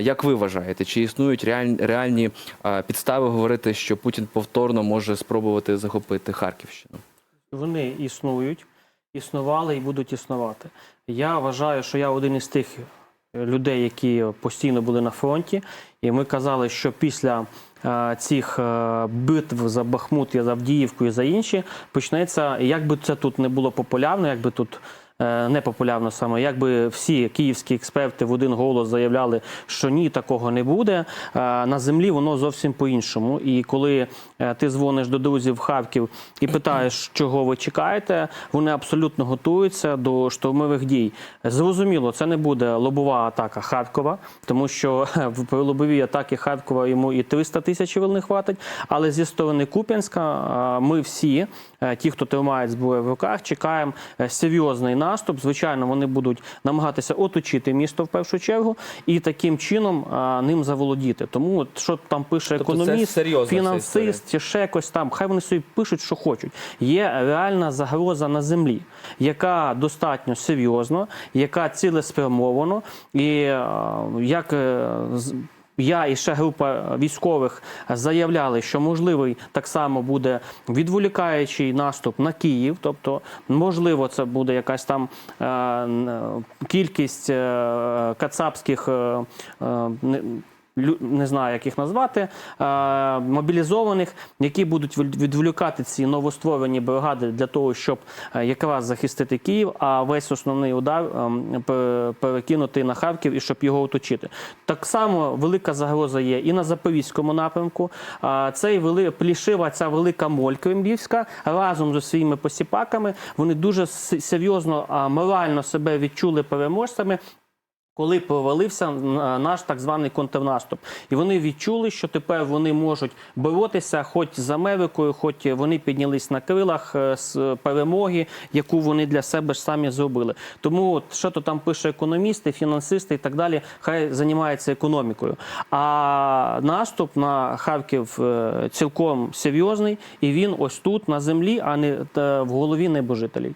Як ви вважаєте, чи існують реаль- реальні підстави говорити, що Путін повторно може спробувати захопити Харківщину? Вони існують, існували і будуть існувати. Я вважаю, що я один із тих е, людей, які постійно були на фронті, і ми казали, що після е, цих е, битв за Бахмут, за Авдіївку і за інші почнеться, як би це тут не було популярно, як би тут. Е, Не популярно саме, якби всі київські експерти в один голос заявляли, що ні, такого не буде. е, На землі воно зовсім по-іншому. І коли е, ти дзвониш до друзів в Харків і питаєш, чого ви чекаєте, вони абсолютно готуються до штурмових дій. Зрозуміло, це не буде лобова атака Харкова, тому що в при лобовій атаки Харкова йому і 300 тисяч не хватить. Але зі сторони Куп'янська ми всі, ті, хто тримають зброю в руках, чекаємо серйозний наступ. Звичайно, вони будуть намагатися оточити місто в першу чергу і таким чином е, ним заволодіти. Тому от, що там пише Тобто економіст, серйозна фінансист чи ще якось там, хай вони собі пишуть, що хочуть. Є реальна загроза на землі, яка достатньо серйозно, яка цілеспрямовано, і е, як е, я і ще група військових заявляли, що можливий так само буде відволікаючий наступ на Київ. Тобто, можливо, це буде якась там е, кількість е, кацапських. Е, е, не- знаю, як їх назвати, е, мобілізованих, які будуть від- відволікати ці новостворені бригади для того, щоб е, якраз захистити Київ, а весь основний удар ем, перекинути на Харків і щоб його оточити. Так само велика загроза є і на Запорізькому напрямку. Цей вели плішива, ця велика моль кремлівська разом з своїми посіпаками. Вони дуже серйозно морально себе відчули переможцями. Коли провалився наш так званий контрнаступ, і вони відчули, що тепер вони можуть боротися, хоч з Америкою, хоч вони піднялись на крилах е, з перемоги, яку вони для себе ж самі зробили. Тому от, що то там пише економісти, фінансисти і так далі, хай займаються економікою. А наступ на Харків е, цілком серйозний, і він ось тут на землі, а не в голові небожителей.